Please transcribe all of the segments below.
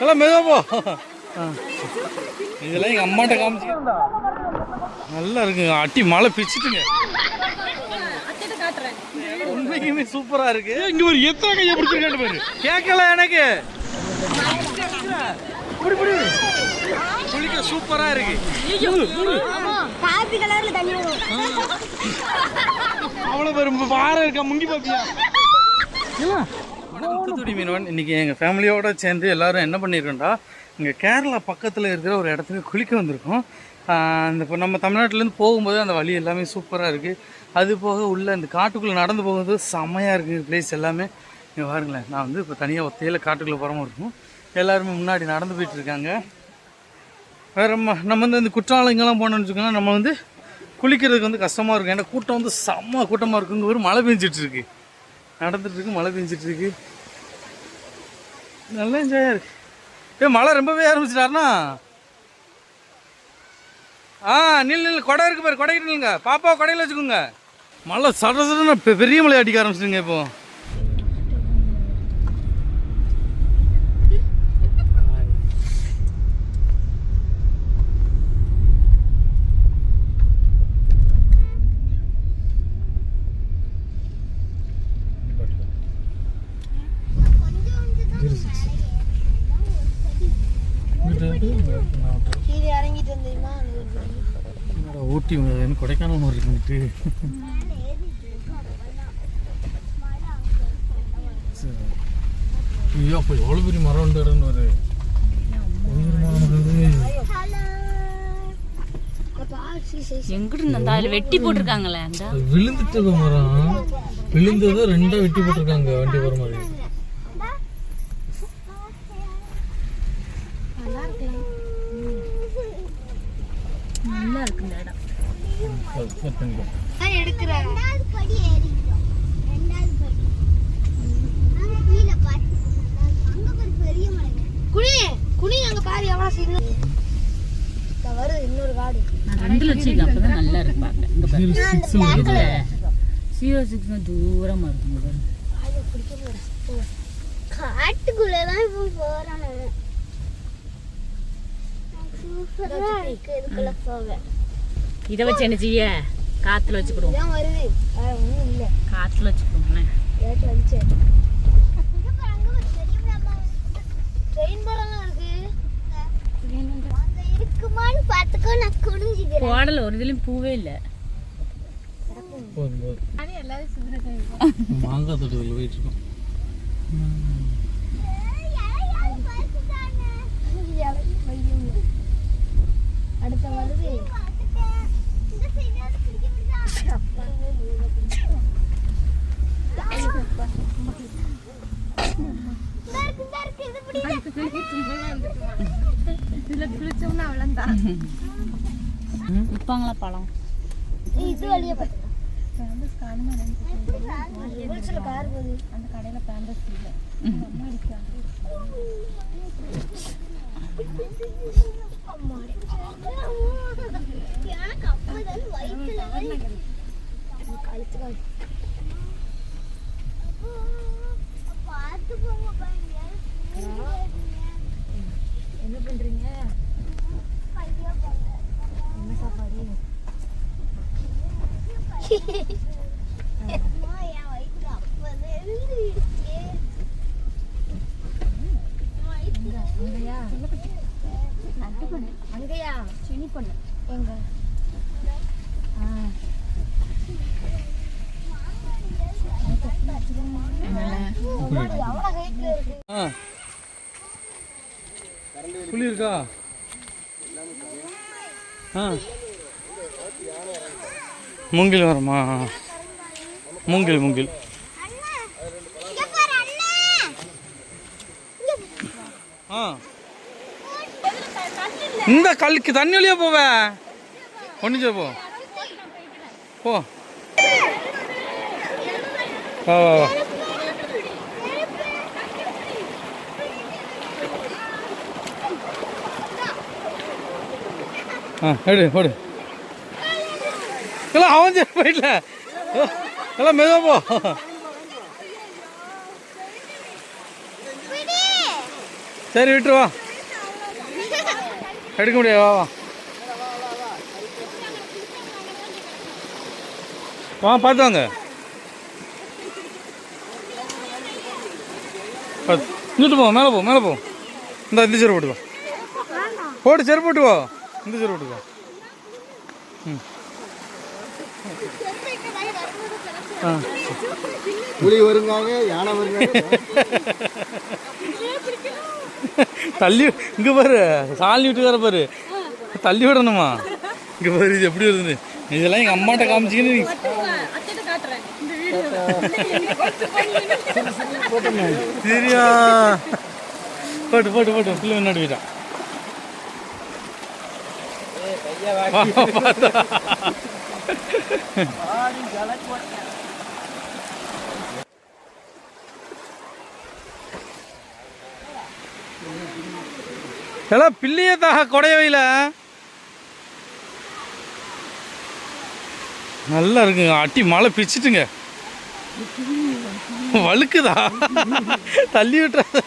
எல்லாம் மெதுவா போ. ஆ. இதெல்லாம் எங்கள் அம்மாட்ட காமிச்சு. நல்லா இருக்குங்க அட்டி மழை பிச்சுட்டுங்க. உண்மைக்குமே சூப்பரா இருக்கு. இங்க ஒரு எத்தனை கையை பிடிச்சிருக்கான்னு பாரு. கேட்கல எனக்கு. புடி, புடி. குளிக்க சூப்பரா இருக்கு. அவ்வளோ பேர் வாரம் இருக்கா முங்கி பாப்பியா? தூத்துக்குடி மீனவன். இன்னைக்கு எங்கள் ஃபேமிலியோட சேர்ந்து எல்லாரும் என்ன பண்ணியிருக்கோம்டா இங்கே கேரளா பக்கத்தில் இருக்கிற ஒரு இடத்துக்கு குளிக்க வந்திருக்கோம். அந்த இப்போ நம்ம தமிழ்நாட்டிலேருந்து போகும்போது அந்த வழி எல்லாமே சூப்பராக இருக்குது அது போக உள்ளே இந்த காட்டுக்குள்ளே நடந்து போகும்போது செம்மையாக இருக்குது பிளேஸ் எல்லாமே. இங்கே பாருங்களேன் நான் வந்து இப்போ தனியாக ஒத்தையில் காட்டுக்குள்ளே போகிற இருக்கும். எல்லாருமே முன்னாடி நடந்து போயிட்டு இருக்காங்க. வேற நம்ம நம்ம வந்து இந்த குற்றாலங்கெல்லாம் போனோம்னு வச்சுக்கோங்களேன் நம்ம வந்து குளிக்கிறதுக்கு வந்து கஷ்டமாக இருக்கும். ஏன்னா கூட்டம் வந்து செம்ம கூட்டமாக இருக்குங்க. ஒரு மழை பெஞ்சிட்ருக்கு இருக்கு நடந்துட்டு இருக்கு மழை பெஞ்சிட்டு இருக்கு நல்லா என்ஜாயாக இருக்கு. ஏ மழை ரொம்பவே ஆரம்பிச்சிட்டாருண்ணா. ஆ நில் நில் கொடை இருக்கு பாரு கொடைக்கிட்டு நில்லுங்க. பாப்பா கொடையில் வச்சுக்கோங்க. மழை சட சடன்னு பெரிய மழை அடிக்க ஆரம்பிச்சிடுங்க இப்போ. ஊட்டி கொடைக்கானல் மாதிரி இருக்குன்ட்டு ஐயோ அப்போ எவ்வளோ பெரிய மரம் ஒரு வெட்டி போட்டிருக்காங்களே விழுந்துட்டது மரம். விழுந்ததை ரெண்டா வெட்டி போட்டிருக்காங்க வண்டி போகிற மாதிரி நல்லா இருக்கு இந்த இடம் அது set பண்ணிக்கோ. எடுக்கிறேன் ரெண்டாவது படி ஏறிக்கிறோம் ரெண்டாவது படி நாங்க கீழே பார்த்து அங்க ஒரு பெரிய மலை குனி குனி அங்க பாரு எவ்வளவு சின்ன இதோ வருது இன்னொரு காடு நான் ரெண்டுல வச்சுக்க அப்பதான் நல்லா இருக்கு பார்க்க இங்க பாரு Zero six ல இருக்குது. ஜீரோ சிக்ஸ் தூரமா இருக்கும் இங்க பாரு. அது பிடிக்க போறேன் காட்டுக்குள்ளதான் இப்போ போறோம் சூப்பரா இருக்கு இதுக்குள்ள போக இதை வச்சு என்ன செய்ய? காத்துல வச்சுக்கிடுவோம். வருது. ஒண்ணும் இல்ல. காத்துல வச்சுக்கிடுவோம் ஏட்டு வந்துச்சு ட்ரெயின் படம் இருக்கு. அங்க இருக்குமான்னு பார்த்துக்கோ நான் குனிஞ்சுக்கிறேன். போடல ஒரு இதுலயும் பூவே இல்ல. போதும், போதும். மாங்காய் தோட்டத்தில் போயிட்டு இருக்கோம் அடுத்த வருது விற்பாங்களா பழம் இது வழியா அந்த கடையில பேம்பஸ் இல்ல போங்க என்ன பண்றீங்க என்ன சாப்பாடு அம்மா, என் வயித்துல அப்பதான் இருந்துச்சு. அங்கயா? அங்கயா? சினி பொண்ணு எங்க? புளி இருக்கா ஆ. மூங்கில் வரமா? மூங்கில் மூங்கில் இங்க பாரு அண்ணா ஆ. இந்த கல்லுக்கு தண்ணி வழியா போவ. ஒன்றுச்சோ போ. போ. வா வா வா. ஆ எடு போடு எல்லாம் அவன் போயிடல எல்லாம் மெதுவா போ. சரி விட்டுருவா எடுக்க முடியாது வா வா. வா பார்த்து வாங்க. இங்கிட்டு போ மேலே போ மேலே போ. இந்த இந்த செருப்பு போட்டுக்கோ. போட்டு செருப்பு போட்டுக்கோ. இந்த செருப்பு போட்டுக்கோ. ம். ஆ. புலி வருங்காங்க யானை வருங்காங்க. தள்ளி இங்க பாரு சாலி விட்டுக்கார பாரு. தள்ளி விடணுமா? இங்க பாரு இது எப்படி வருது இதெல்லாம் எங்க அம்மாட்ட காமிச்சிக்கின்னு சரியா? போட்டு போட்டு போட்டு. பிள்ளை முன்னாடி போயிட்டான் பார்த்தா. எல்லாம் பிள்ளையே தாக கொடைய நல்லா இருக்குங்க. அட்டி மழை பிச்சுட்டுங்க. வழுக்குதா? தள்ளி விட்டுறாத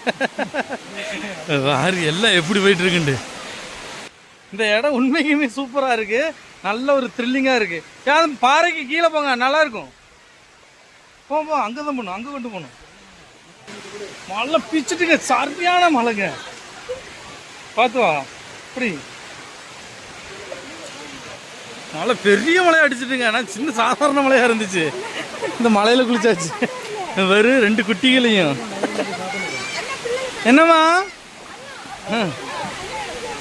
வாரி எல்லாம் எப்படி போயிட்டு இருக்குண்டு இந்த இடம் உண்மைக்குமே சூப்பராக இருக்கு. நல்ல ஒரு த்ரில்லிங்காக இருக்கு. யாரும் பாறைக்கு கீழே போங்க நல்லா இருக்கும். போ அங்கே தான் போகணும் அங்கே கொண்டு போகணும். மழை பிச்சுட்டுங்க சரியான மழைங்க. பார்த்து வா அப்படி மழை பெரிய மழை அடிச்சிட்டுங்க ஆனால் சின்ன சாதாரண மழையாக இருந்துச்சு. இந்த மலையில் குளிச்சாச்சு. வெறும் ரெண்டு குட்டிகளையும். என்னம்மா?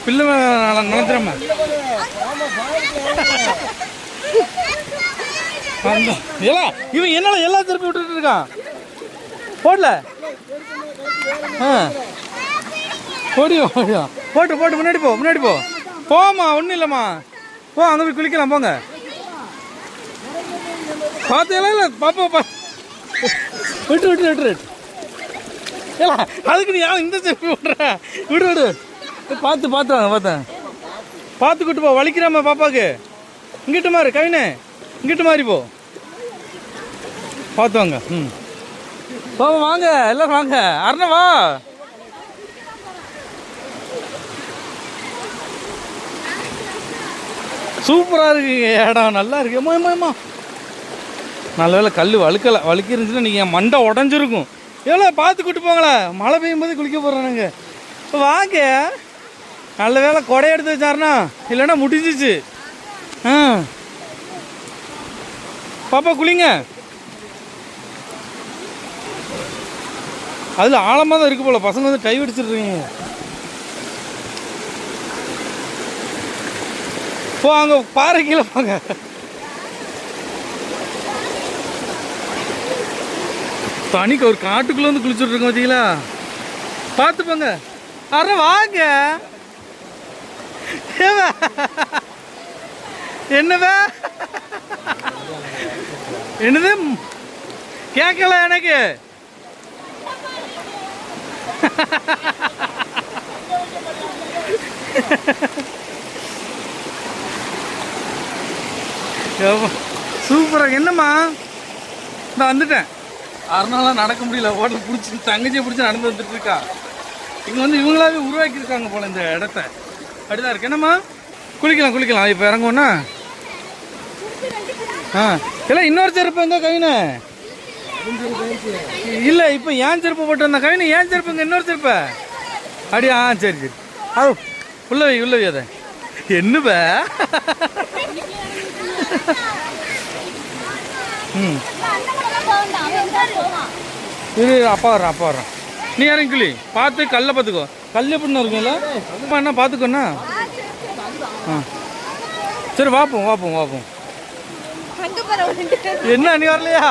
பிள்ளை நினைச்சிரம்மா எல்லாம் இவன் என்னடா எல்லாம் திருப்பி விட்டுட்டு இருக்கான்? போடல. ஆ. ஓடியோ ஓடியோ. போட்டு போட்டு முன்னாடி போ முன்னாடி போ. போம்மா ஒன்றும் இல்லைம்மா. போ அங்கே போய் குளிக்கலாம் போங்க. பார்த்தீங்களா இல்லை? பாப்பா பா. விட்டு விட்டு விட்டு. விட்டு ஏலா அதுக்கு நீ யாரும் இந்த செருப்பு விட்ற. விடு விடு. பார்த்து பார்த்து வாங்க பார்த்தேன் பார்த்து கூட்டு போ வலிக்கிறாம பாப்பாக்கு. இங்கிட்டு மாறு கவினே. இங்கிட்டு மாறி போ. பார்த்து வாங்க ம். பாப்பா வாங்க எல்லாரும் வாங்க. அருணா வா. சூப்பராக இருக்குங்க. இடம் நல்லா இருக்கு. ஏமா ஏமா நல்ல வேளை கல் வழுக்கலை. வழுக்கி இருந்துச்சுன்னா நீங்கள் என் மண்டை உடஞ்சிருக்கும். எவ்வளோ பார்த்து கூட்டு போங்களேன் மழை பெய்யும் போது குளிக்க போகிறானுங்க இப்போ வாங்க. நல்ல வேளை கொடை எடுத்து வச்சாருண்ணா. இல்லைன்னா முடிஞ்சிச்சு. ஆ. பாப்பா குளிங்க. அதில் ஆழமாக தான் இருக்கு போல. பசங்க வந்து கை வெடிச்சிடுறீங்க போ அங்கே பாறை கீழே போங்க தனிக்கு ஒரு காட்டுக்குள்ள வந்து குளிச்சுட்டு இருக்கோம் பார்த்தீங்களா பார்த்து போங்க அற வாங்க என்னவே? என்னது? கேட்கல எனக்கு. சூப்பராக என்னம்மா? நான் வந்துட்டேன். அருணாலாம் நடக்க முடியல ஹோட்டல் பிடிச்சி தங்கச்சியை பிடிச்சி நடந்து வந்துட்டு இருக்கா. இங்கே வந்து இவங்களாவே உருவாக்கியிருக்காங்க போல இந்த இடத்த. அப்படிதான் இருக்கு. என்னம்மா? குளிக்கலாம் குளிக்கலாம். இப்போ இறங்குவோன்னா ஆ. இல்லை இன்னொரு செருப்பு எங்க கவினை? இல்லை இப்போ ஏன் செருப்பு போட்டு வந்தா கவினை? ஏன் செருப்புங்க இன்னொரு செருப்பு? அப்படியா ஆ சரி சரி. அது உள்ளவை வை அதை. என்னப்ப ம் இரு அப்பா வர்றேன் அப்பா வர்றேன் நீ யாரும் கிளி பார்த்து கல்லை பார்த்துக்கோ கல் எப்படின்னு இருக்கும்ல அம்மா என்ன பார்த்துக்கோண்ணா ஆ சரி வாப்போம் வாப்போம் வாப்போம் என்ன நீ வரலையா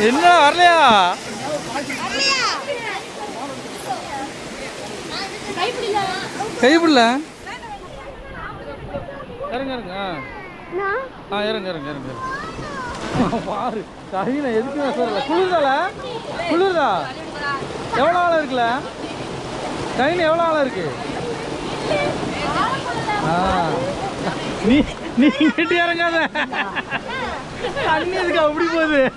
என்ன வரலையா கைப்பிடல இறங்க இறங்க ஆ. இறங்க இறங்க இறங்க பாரு கவினை எதுக்குமே சொல்லல குளிர்தால? குளிர்தா? எவ்வளோ ஆழம் இருக்குல்ல? கவின் எவ்வளோ ஆழம் இருக்கு? ஆ. நீ நீ கிட்ட இறங்காத. தண்ணி எதுக்கு அப்படி போகுது?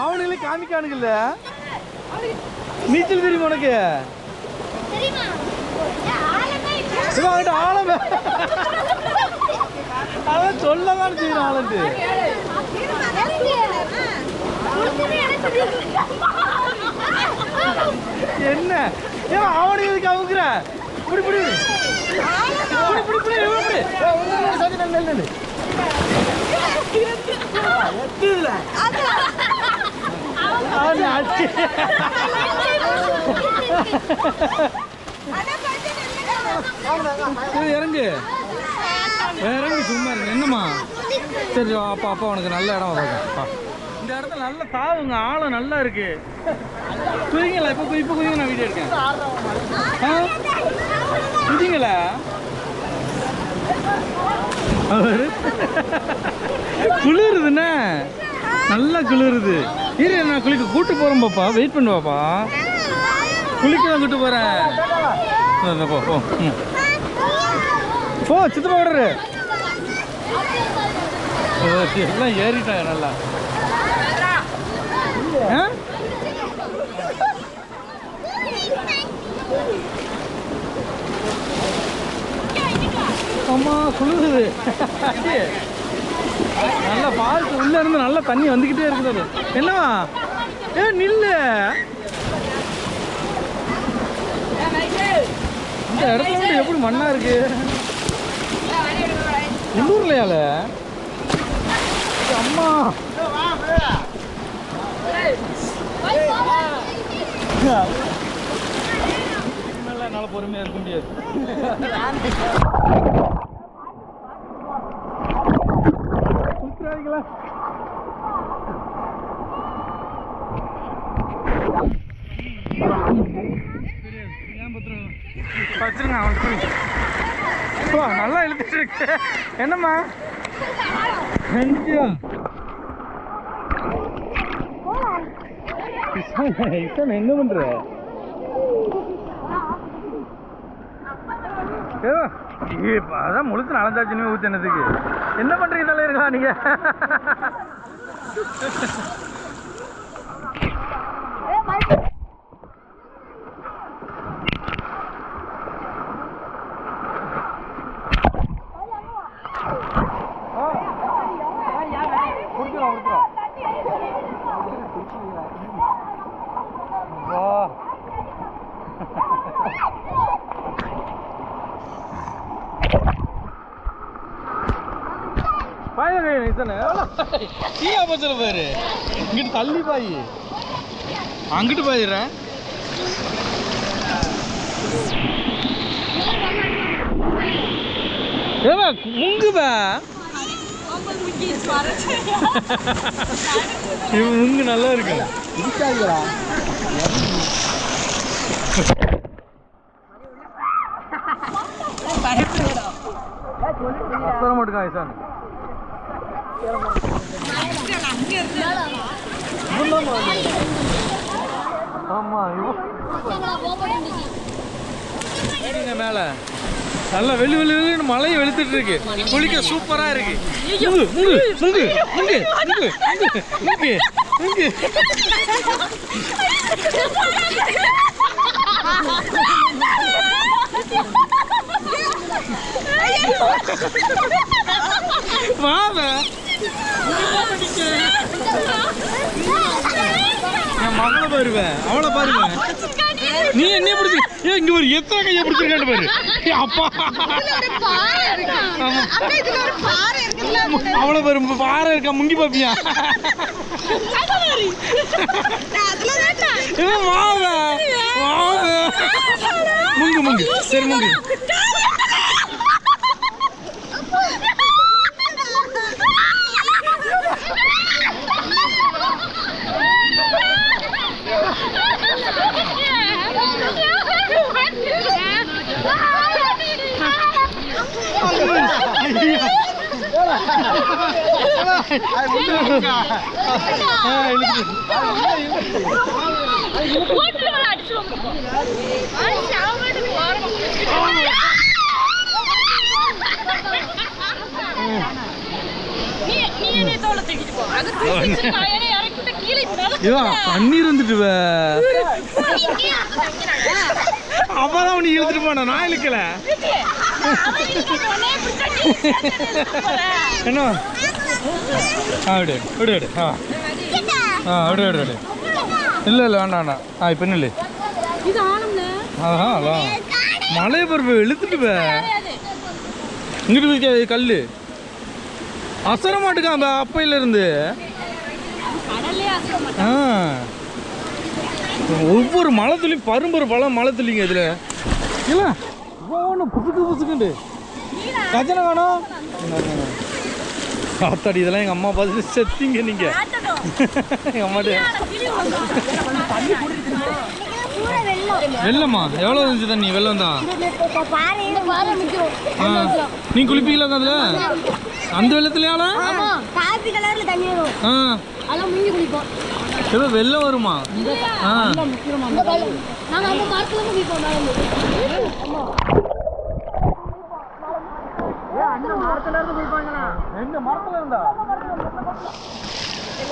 அவனுங்களே காமிக்கானுங்கல்ல நீச்சல் தெரியுமா உனக்கு? அவன்கிட்ட ஆழம் அவன் சொல்லதான் செய்யறான் ஆளுண்டு என்ன? ஏன் அவனை எதுக்கு அவுக்குற? புடி புடி. புடி புடி புடி இவனை இறங்கு. இறங்கு சும்மா என்னம்மா? சரி அப்பா அப்பா உனக்கு நல்ல இடம் பார்க்க இந்த இடத்துல நல்ல தாவுங்க. ஆழம் நல்லா இருக்கு. குதிங்களா? இப்போ இப்போ குதிங்க நான் வீடியோ எடுக்கேன் ஆ? குதிங்களா? அவரு? குளிருதுண்ணே. நல்லா குளிருது. இரு நான் குளிக்க கூட்டு போறேன் பாப்பா. வெயிட் பண்ணு பாப்பா. குளிக்க தான் கூட்டு போறேன். போ போ. ம். போ சித்தப்பா விடுற ஓ சரி, எல்லாம் ஏறிட்டாங்க நல்லா. அம்மா குளிருது நல்லா ஃபால்ஸ் உள்ள இருந்து நல்லா தண்ணி வந்துக்கிட்டே இருக்குது அது. என்னவா ஏ நில்லு. இந்த இடத்துல வந்து எப்படி மண்ணா இருக்கு? உள்ளூர்லையால அம்மா. இனிமேல் என்னால் பொறுமையாக இருக்க முடியாது. சுற்றுறாதீங்களா வச்சிருங்க அவன் ஓ நல்லா இழுத்துட்டு இருக்கு. என்னம்மா? இசன் என்ன பண்ற? ஏ இப்போ அதான் முழுத்து நலந்தாச்சுன்னு ஊத்தினதுக்கு என்ன பண்ணுறீங்க தலைவர்களா நீங்க? கீழே போச்சுல பாரு. இங்கிட்டு தள்ளி பாய். அங்கிட்டு பாயிடுறேன் ஏவா முங்குவா முங்கு நல்லா இருக்கு இருக்காதுடா அப்புறம் மட்டும் ஐசான் ஆமா இவன் மேல நல்லா வெளி வெளி வெளின்னு மழையை வெளுத்துட்டு இருக்கு. குளிக்க சூப்பரா இருக்கு. முங்கு முங்கு முங்கு முங்கு முங்கு முங்கு முங்கு. வாங்க. மகளை பாருவேன் அவளை பாருங்க. நீ என்ன பிடிச்சி ஏ இங்க ஒரு எத்தனை கையை பிடிச்சிருக்கான்னு பாரு. அப்பா. ஆமா. அவளை பாரு இப்ப பாறை இருக்கா முங்கி பாப்பியா. முங்கு முங்கு. சரி முங்கு. ஆ, இழுக்குது. நீ நீ என்னைய தோலை பன்னீர் வந்துட்டு வே. அப்பதான் உனக்கு இழுத்துட்டு போன நான் இழுக்கல. என்ன? விடு விடு விடு. ஆ. ஆ விடு விடு விடு. இல்லை இல்லை வேண்டாம் வேண்டாம். ஆ இப்போ நில்லு. அலா மலை பருப்பு இழுத்துட்டு பே இங்கிட்டு கல் அசர மாட்டுக்கான் அப்பையில இருந்து ஒவ்வொரு மலை துளி பரும்பரு பழம் மலை துளிங்க இதுல இல்ல ஒவ்வொன்று புசுக்கு புசுக்குண்டு. கஜனை வேணும் இதெல்லாம் எங்க அம்மா பார்த்து செத்தீங்க நீங்க. எங்க அம்மாட்ட. வெள்ளம். வெள்ளமா? எவ்வளோ இருந்துச்சு தண்ணி? வெள்ளம் தான். நீ குளிப்பீங்களா அதுல அந்த வெள்ளத்துலயால ஏதோ வெள்ளம் வருமா? மரத்துல இருந்தா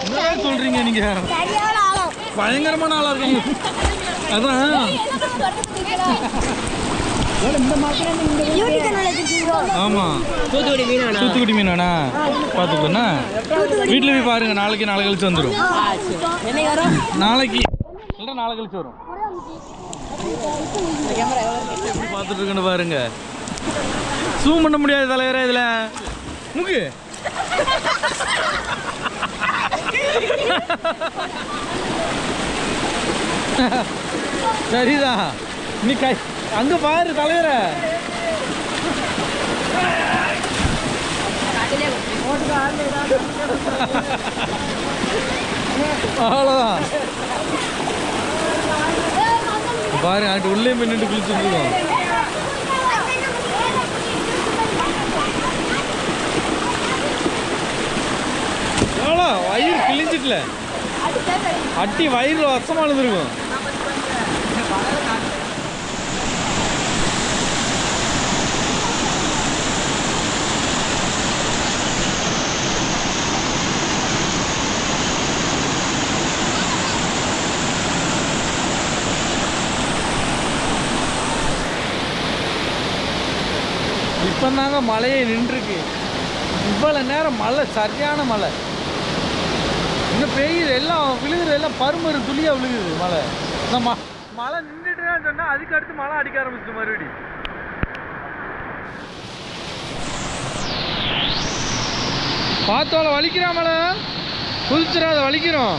என்ன சொல்றீங்க நீங்க? பயங்கரமான ஆளா இருக்கீங்க. அதான். ஆமா. தூத்துக்குடி மீனாண்ணா தூத்துக்குடி மீனாண்ணா பார்த்துக்கோண்ணா. வீட்டில் போய் பாருங்க நாளைக்கு நாளை கழிச்சு வந்துடும் நாளைக்கு. இல்லை நாளை கழிச்சு வரும். எப்படி பார்த்துட்டு இருக்குன்னு பாருங்க. ஜூம் பண்ண முடியாது தலைவரே இதில். முக்கு. சரிதான் நீ கை அங்க பாரு தலைவர. அவ்வளோதான் பாரு அங்கிட்டு உள்ளே நின்றுட்டு குளிச்சுட்டு இருக்கோம். எவ்வளோ வயிறு கிழிஞ்சிட்டல. அட்டி வயிறு வசமாக இருந்திருக்கும் இப்போ தாங்க மழையே நின்றுருக்கு. இவ்வளோ நேரம் மழை சரியான மழை. இன்னும் பெய்யுது எல்லாம் விழுகுது எல்லாம் பருமறு துளியாக விழுகுது மழை. இந்த ம மழை நின்றுட்டுன்னு சொன்னால் அதுக்கு அடுத்து மழை அடிக்க ஆரம்பிச்சிட்டு மறுபடி. பார்த்தோல வலிக்கிறா மழை? குதிச்சிடாத வலிக்கிறோம்.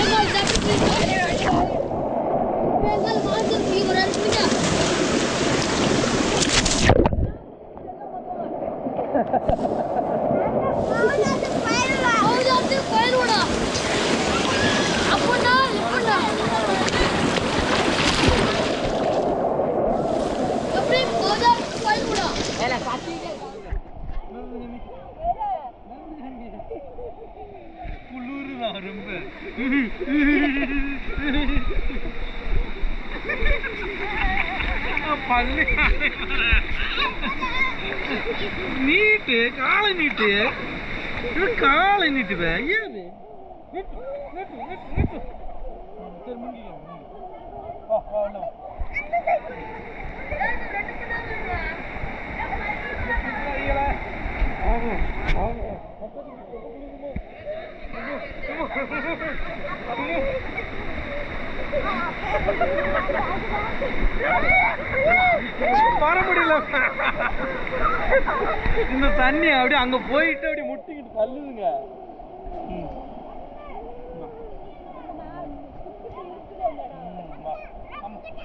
தண்ணி அப்படியே அங்க போயிட்டு அப்படியே முட்டிக்கிட்டு தள்ளுதுங்க.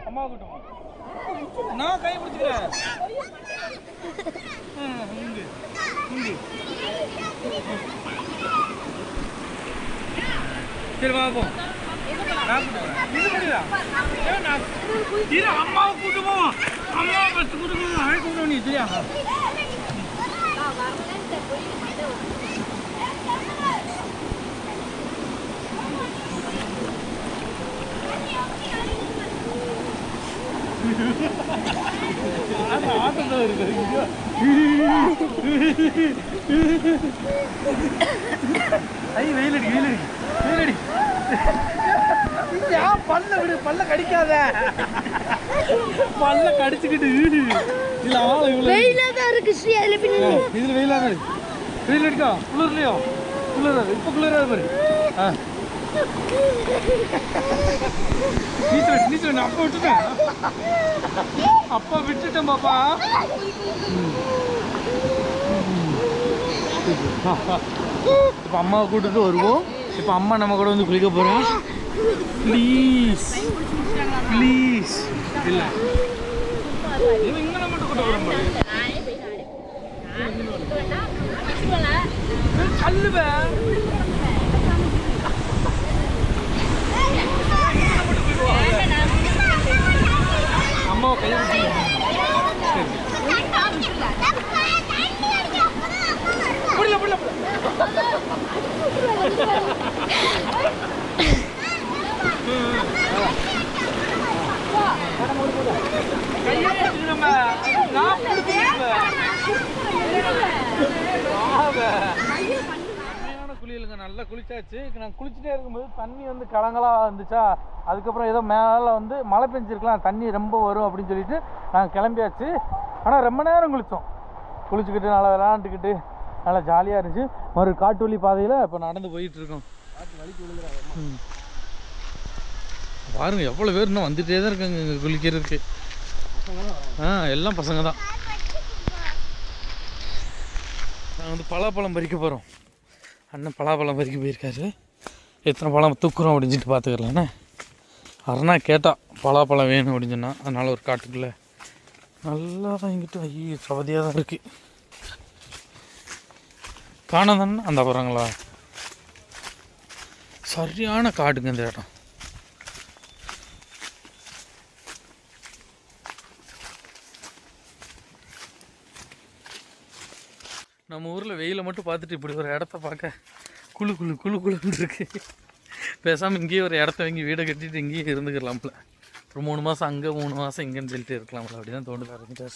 அம்மா கூட்டம் நான் கை பிடிச்சிக்கிறேன் சரி பாப்போம் நான் அம்மாவை கூட்டு போவோம் அம்மாவை ஃபஸ்ட்டு கூட்டு போவோம் அவன் நீ சரியா ஆட்டம் இருக்கு ஐ வெயிலடி வெயிலடி வெயிலடி. ஏன் பல்ல விடு பல்ல கடிக்காத. பல்ல கடிச்சுக்கிட்டு இல்ல ஆளு வெயிலா தான் இருக்கு ஸ்ரீ அதுல பின்னாடி இதுல வெயிலா இருக்கு. வெயில் அடிக்கா குளிர்லையோ? குளிராது இப்ப குளிராது பாரு. ஆ. நீச்சல் நீச்சல் நான் அப்பா விட்டுட்டேன். அப்பா விட்டுட்டேன் பாப்பா. இப்போ அம்மாவை கூட்டிட்டு வருவோம். இப்போ அம்மா நம்ம கூட வந்து குளிக்க போகிறோம் ப்ளீஸ் ப்ளீஸ் இல்லை. இங்கே மட்டும் கூட்ட போகிறோம் கல்லுவே அம்மாவை கையை புரியல புரியல கையை பிடிச்சிக்கிறோமே நான் பிடிச்சிக்கிறேன் நாங்கள் நல்லா குளிச்சாச்சு. நான் குளிச்சுட்டே இருக்கும்போது தண்ணி வந்து கலங்கலாக இருந்துச்சா அதுக்கப்புறம் ஏதோ மேலே வந்து மழை பெஞ்சிருக்கலாம் தண்ணி ரொம்ப வரும் அப்படின்னு சொல்லிட்டு நாங்கள் கிளம்பியாச்சு. ஆனால் ரொம்ப நேரம் குளித்தோம் குளிச்சுக்கிட்டு நல்லா விளாண்டுக்கிட்டு நல்லா ஜாலியாக இருந்துச்சு. மறு காட்டு வழி பாதையில் இப்போ நடந்து போயிட்டுருக்கோம். ம். பாருங்க எவ்வளோ பேர் இன்னும் வந்துகிட்டே தான் இருக்காங்க இங்கே குளிக்கிறதுக்கு. ஆ எல்லாம் பசங்க தான். நாங்கள் வந்து பலாப்பழம் பறிக்க போகிறோம் அண்ணன் பலாப்பழம் பறிக்க போயிருக்காரு. எத்தனை பழம் தூக்குறோம் அப்படின்னு சொல்லிட்டு பார்த்துக்கலாண்ணே அரணா பலாப்பழம் வேணும் அப்படின்னு சொன்னா அதனால் ஒரு காட்டுக்குள்ளே. நல்லா தான் எங்கிட்ட ஐயோ சவதியாக தான் இருக்குது காணாம் அந்த அப்புறங்களா சரியான காட்டுங்க இந்த இடம். நம்ம ஊரில் வெயிலை மட்டும் பார்த்துட்டு இப்படி ஒரு இடத்த பார்க்க குளு குளு குளு குளுன்னு இருக்கு. பேசாமல் இங்கேயே ஒரு இடத்த வாங்கி வீடை கட்டிட்டு இங்கேயே இருந்துக்கலாம்ல. ஒரு மூணு மாதம் அங்கே மூணு மாதம் இங்கேன்னு சொல்லிட்டு இருக்கலாம்ல. அப்படி தான் தோணுது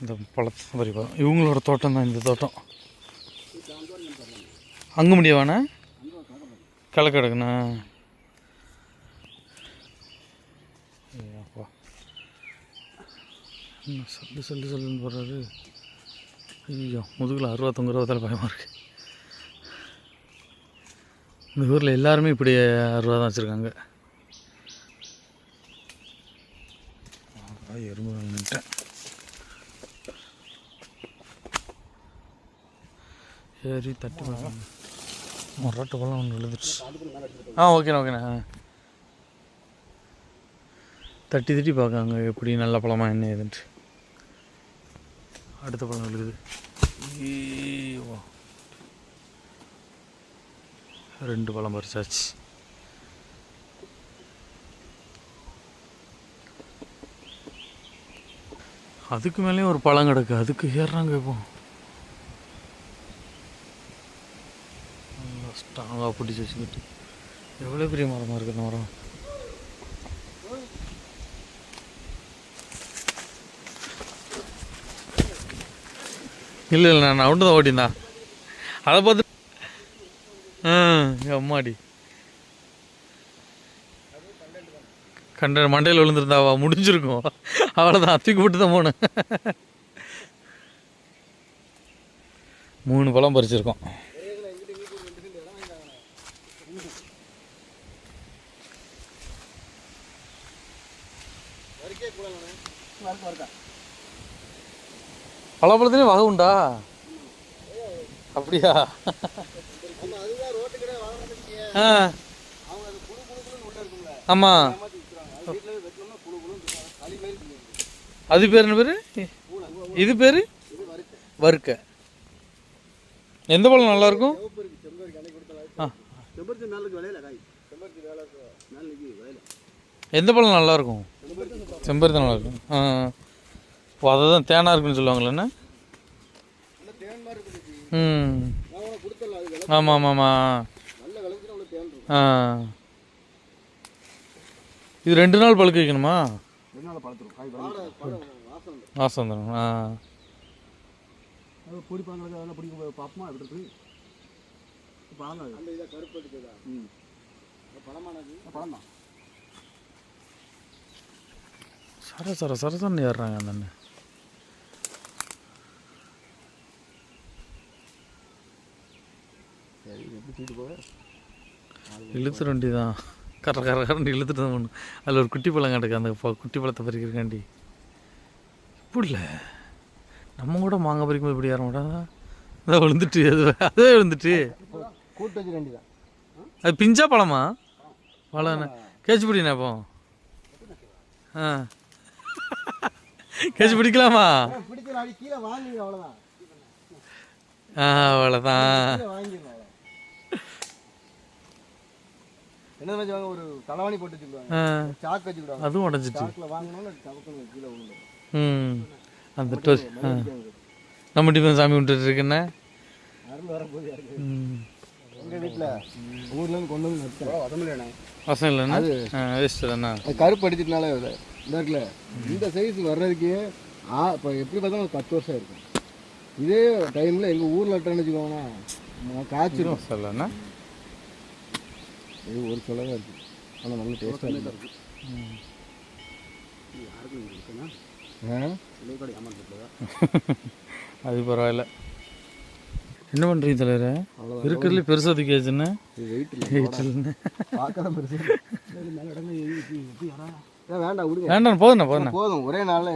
இந்த பழத்தை இவங்களோட தோட்டம் தான் இந்த தோட்டம். அங்கே முடியவாண்ணா கிழக்கு கிடக்குண்ணா என்ன சொல்லு சொல்லு சொல்லுன்னு போடுறாரு. ஐயோ முதுகில் அறுபத்தொங்க ரூபா பயமாக இருக்கு. இந்த ஊரில் எல்லாருமே இப்படி அறுபா தான் வச்சுருக்காங்க. எறும்பு நின்றுட்டேன் சரி தட்டி பார்க்கலாம் மொரட்டு பழம் ஒன்று விழுந்துச்சு ஆ ஓகேண்ணா ஓகேண்ணா தட்டி தட்டி பார்க்காங்க எப்படி நல்ல பழமாக என்ன ஏதுன்ட்டு. அடுத்த பழம் விழுகுது ஐயோ. ரெண்டு பழம் பறிச்சாச்சு அதுக்கு மேலேயும் ஒரு பழம் கிடக்கு. அதுக்கு ஏறுறாங்க இப்போ. ஸ்ட்ராங்காக பிடிச்சி வச்சுக்கிட்டு. எவ்வளோ பெரிய மரமாக இருக்குது மரம்? இல்லை இல்லை நான் அவுட்டு தான் ஓட்டியிருந்தா அதை பார்த்து ஆ அம்மாடி. கண்ட மண்டையில் விழுந்திருந்தாவா முடிஞ்சிருக்கும். அவ்வளோதான் தூக்கி விட்டு தான் போனேன். மூணு பழம் பறிச்சிருக்கோம். பழப்பழத்துலேயும் வகை உண்டா அப்படியா? ஆ. ஆமாம் அது பேர் என்ன பேர்? இது பேர்? வறுக்க. எந்த பழம் நல்லாயிருக்கும் எந்த பழம் நல்லாயிருக்கும் செம்பருத்தி நல்லாயிருக்கும் ஆ. ஓ அதை தான் தேனாக இருக்குன்னு சொல்லுவாங்களே என்ன? தேன் மாதிரி இருக்குது ம். நான் உனக்கு கொடுத்தல அது விலை ஆமாம் ஆமாம் ஆமாம் ஆ. இது ரெண்டு நாள் பழுக்க வைக்கணுமா? வாசம். வந்துடும் ஆ. சர சர சரசன்னு ஏறுறாங்க அந்த அண்ணன் சரி எப்படி தூக்கிட்டு போக இழுத்துற வண்டி தான். கர கர கரண்டு இழுத்துட்டு தான் போகணும். அதில் ஒரு குட்டி பழம் கிடக்கு அந்த குட்டி பழத்தை பறிக்கிறக்காண்டி இப்படி இல்லை நம்ம கூட மாங்காய் பறிக்கும்போது இப்படி ஏற மாட்டாங்க அதான் விழுந்துட்டு அது அதே விழுந்துட்டு. அது பிஞ்சா பழமா? பழம் கேச்சு பிடிண்ணா அப்போ ஆ. கேச்சு பிடிக்கலாமா ஆ அவ்வளோதான் என்ன வச்சு வாங்க ஒரு தலைவாணி போட்டு ஒரு சாக்கு வச்சுக்கிடுவாங்க. அதுவும் உடஞ்சிட்டு சாக்கில் வாங்கினோம்னா டபக்குன்னு கீழே விழுந்துடும். ம். அந்த ஆ. நம்ம டிஃபன் சாமி விட்டுட்டு ம். எங்கள் வீட்டில் ஊர்லேருந்து கொண்டு வந்து நட்டோம் உடம்புலண்ணே பசங்க இல்லைண்ணா. வேஸ்ட்டு தானே? கருப்பு அடிச்சிட்டனால இந்த இருக்குல்ல இந்த சைஸ் வர்றதுக்கு ஆ இப்போ எப்படி பார்த்தாலும் ஒரு பத்து வருஷம் இருக்கும் இதே டைமில் எங்கள் ஊரில் நட்டோன்னு வச்சுக்கோங்களேன் காய்ச்சிரும். சொல்லண்ணா இது ஒரு சொல்லவே இருக்குது ஆனால் நல்ல டேஸ்ட்டாக இருக்கு. அது பரவாயில்ல. என்ன பண்ணுறீங்க தலைவர? இருக்கிறதுல பெருசாக ஏன் வேண்டாம் விடுங்க. வேண்டாம் போதுண்ணா போதுண்ணா. போதும். ஒரே நாளில்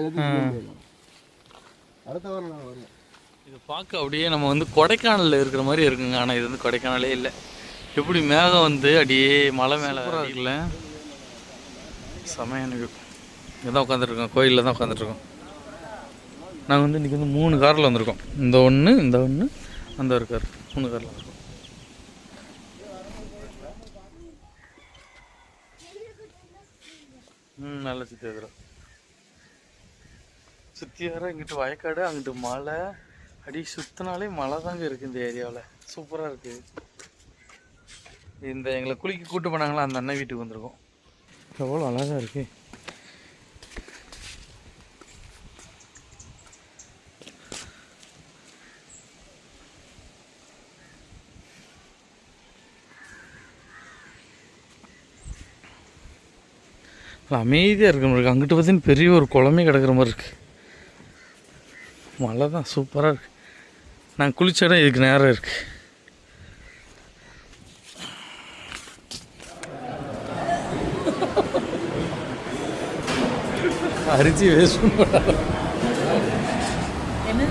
அடுத்த வாரம் நான் வருவேன். இது பார்க்க அப்படியே நம்ம வந்து கொடைக்கானலில் இருக்கிற மாதிரி இருக்குங்க. ஆனால் இது வந்து கொடைக்கானலே இல்லை. எப்படி மேகம் வந்து அப்படியே மலை மேலே இருக்குல்ல செமையான view. இங்கே தான் உட்காந்துருக்கோம் கோயிலில் தான் உட்காந்துட்ருக்கோம் நாங்கள் வந்து இன்றைக்கி வந்து மூணு காரில் வந்திருக்கோம். இந்த ஒன்று இந்த ஒன்று அந்த ஒரு கார். மூணு காரில் வந்திருக்கோம். ம் நல்லா சுற்றி இருக்கிறோம். சுற்றி வர இங்கிட்டு வயக்காடு அங்கிட்டு மலை. அடி சுத்தினாலே மழை தாங்க இருக்குது இந்த ஏரியாவில். சூப்பராக இருக்குது இந்த எங்களை குளிக்க கூட்டு போனாங்களா அந்த அண்ணன் வீட்டுக்கு வந்திருக்கோம். எவ்வளோ அழகாக இருக்கு. அமைதியாக இருக்கிற மாதிரி இருக்கு. அங்கிட்டு பார்த்தீங்கன்னா பெரிய ஒரு குளமே கிடக்குற மாதிரி இருக்குது மழை தான் சூப்பராக இருக்குது நான் குளித்த இடம் இதுக்கு நேரம் இருக்குது அரிசி வேஸ்ட் பண்ண என்ன